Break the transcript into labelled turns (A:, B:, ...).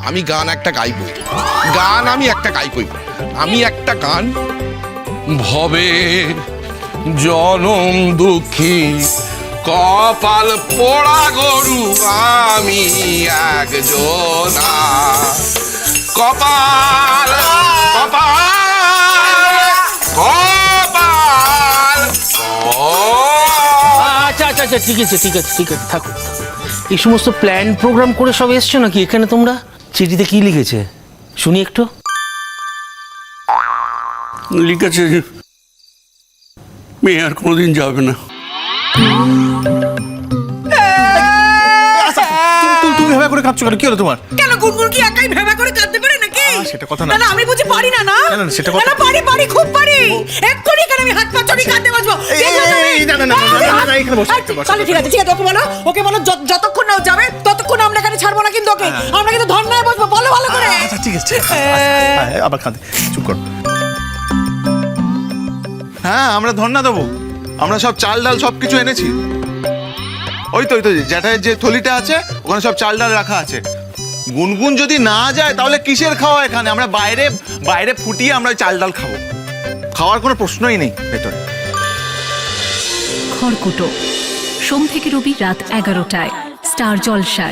A: আমি গান একটা গাইবই গান আমি একটা গাইবই আমি একটা গান ভবে জনম দুঃখী, কপাল পোড়া গরু আমি একজনা কপাল কপাল কপাল
B: আচ্ছা আচ্ছা আচ্ছা ঠিক আছে ঠিক আছে ঠিক আছে থাকো এই সমস্ত প্ল্যান প্রোগ্রাম করে সব এসছো নাকি? এখানে তোমরা? চিঠিতে কি লিখেছে? শুনি একটু।
C: লিখেছে যে মেয়ে আর কোনোদিন যাবে না।
D: তুমি তুমি ভেবে করে কাঁদছো কেন? কি হলো তোমার?
E: কেন গুনগুন কি একাই ভেবা করে কাঁদতে পারে নাকি?
D: আহ, সেটা কথা না।
E: না আমি বুঝি পারি না না?
D: না, না, সেটা কথা-
E: না, পারি পারি খুব পারি। এক্ষুনি কেন আমি হাত পা চড়ি কাঁদতে বসবো?
D: এই, এই, এই, এই, না, না, না, না, না, না, না, এখানে বসো,
E: আচ্ছা,
D: এখানে বসো।
E: ঠিক আছে ঠিক আছে ওকে বলো ওকে বলো যত- যতক্ষণ না ও যাবে এখানে না কিন্তু ওকে আমরা কিন্তু ধর্নায় বসবো। বলো ভালো করে।
D: আচ্ছা ঠিক আছে। আচ্ছা, হ্যাঁ, আবার কাঁদে চুপ কর। হ্যাঁ আমরা ধর্ণা দেবো। আমরা সব চাল ডাল সব কিছু এনেছি। ওই তো ওই তো জ্যাঠাইয়ের যে থলিটা আছে ওখানে সব চাল ডাল রাখা আছে। গুনগুন যদি না যায় তাহলে কিসের খাওয়া এখানে? আমরা বাইরে বাইরে ফুটিয়ে আমরা চাল ডাল খাব। খাওয়ার কোনো প্রশ্নই নেই ভেতরে।
F: খড়কুটো। সোম থেকে রবি রাত এগারোটায়। স্টার জলসায়।